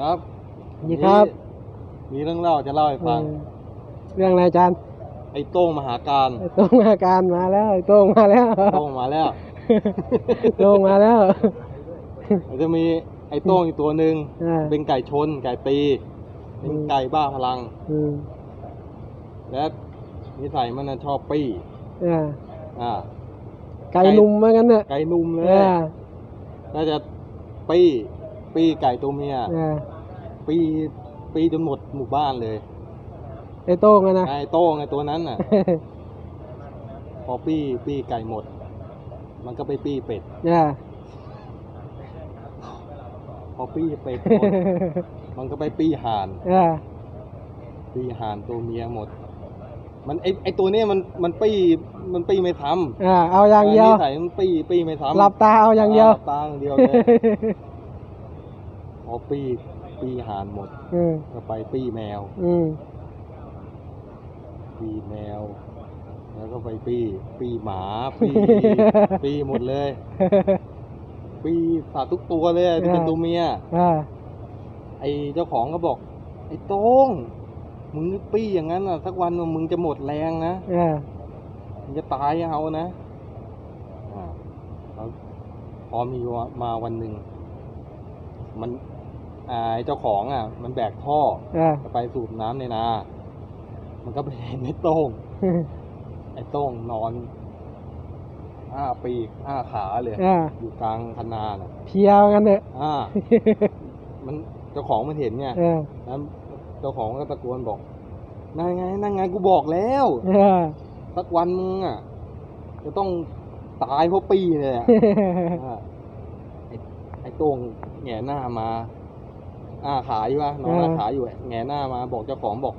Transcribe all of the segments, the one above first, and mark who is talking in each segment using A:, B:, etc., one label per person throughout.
A: ครับ
B: นี่ครับ
A: มีเรื่องเล่าจะเล่าให้ฟัง
B: เออเรื่องอะไรอาจารย์
A: ไอ้โต้งมหาการ
B: ไอ้โต้งมาการมาแล้ว ไอ้โต้งมาแล้ว
A: โต้งมาแล้ว
B: โต้งมาแล้ว
A: มันจะมีไอ้โต้งอีกตัวหนึ่ง
B: อ่า
A: เป็นไก่ชน ไก่ตีเป็น
B: อืม
A: ไก่บ้าพลัง
B: อืม
A: และนิสัยมันน่ะชอบปี้
B: อ่า
A: อ่า
B: ไก่หนุ่มเหมือนกันเนี่ย
A: ไก่นุ่มเลย
B: อ่า
A: น่าจะปี้ ปี้ไก่ตัวเมีย
B: อ่า
A: ปี้ปี้จนหมดหมู่บ้านเลย
B: ไอ้โต้งอะนะ
A: ไอ้โต้งไอ้ตัวนั้นน่ะ พอปี้ปี้ไก่หมด มันก็ไปปี้เป็ด
B: อ่า
A: พอปี้เป็ดหมดมันก็ไปปี้ห่าน
B: อ่า
A: ปี้ห่านตัวเมียหมด มันไอไอตัวเนี้ยมันมันปี้มันปี้ไม่ทำ
B: อ่าเอาอย่างเดียว
A: นิสัยมันปี้ปี้ไม่ทำ
B: หลับตาเอาอย่างเดียว
A: หลับตาอย่างเดียวเลยพ อปี้ปี้ห่านหมด
B: อืม
A: ก็ไปปี้แมว
B: อืม
A: ปี้แมว แล้วก็ไปปี้ปี้หมาปี้ปี้หมดเลย ปี้สัตว์ทุกตัวเลยที่เป็น
B: อ่า
A: ตัวเมีย
B: อ่า
A: ไอเจ้าของก็บอก ไอ้โต้งมึงปี้อย่างนั้นอะ สักวันมึงจะหมดแรงนะ
B: อ่า
A: มึงจะตายเอานะอ่าแล้วพอมีมาวันหนึ่งมัน อ่าไอ้เจ้าของอะ มันแบกท่อ
B: อ่า
A: จะไปสูบน้ำในนา มันก็ไปเห็นไอ้โต้ง ไอ้โต้งนอนอ้าปีกอ้าขาเลย
B: อ่า
A: อยู่กลางคันนาน่ะ
B: เพลียวกันเนี่ย
A: อ่า มันเจ้าของมันเห็นไง
B: อ่า
A: แล้วเจ้าของก็ตะโกนบอกนั่นไงนั่นไงกูบอกแล้ว
B: อ่า
A: สักวันมึงอะจะต้องตายเพราะปีเลยอะ อ่าไอ้ไอ้โต้งแหงนหน้ามา อ้าขาอยู่วะนอนอ้าขาอยู่อะแหงนหน้ามาบอกเจ้าของบอก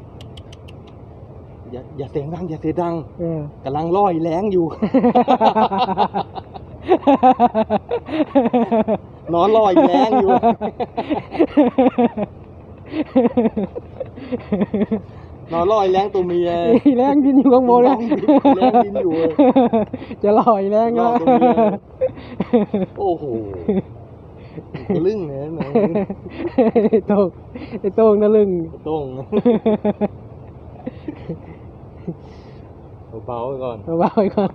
A: อย่าอย่าเสียงดังอย่าเสียงดัง
B: อ่ากำ
A: ลังล่อยแรงอยู่ นอนล่อยแรงอยู่ นอนล่อยแรงตัวเมีย
B: แรงกินอยู่ข้างบนเลย
A: แรงกินอยู่เลย
B: จะลอยแรง
A: ร
B: ก็
A: อตรงนี้เลยโอ้โห ทะลึ่งเลยนะ
B: ไอ้โต้งไอ้โต้งนะลึง
A: โต้งเบาๆไว้ก่อน
B: เอาไว้ก่อน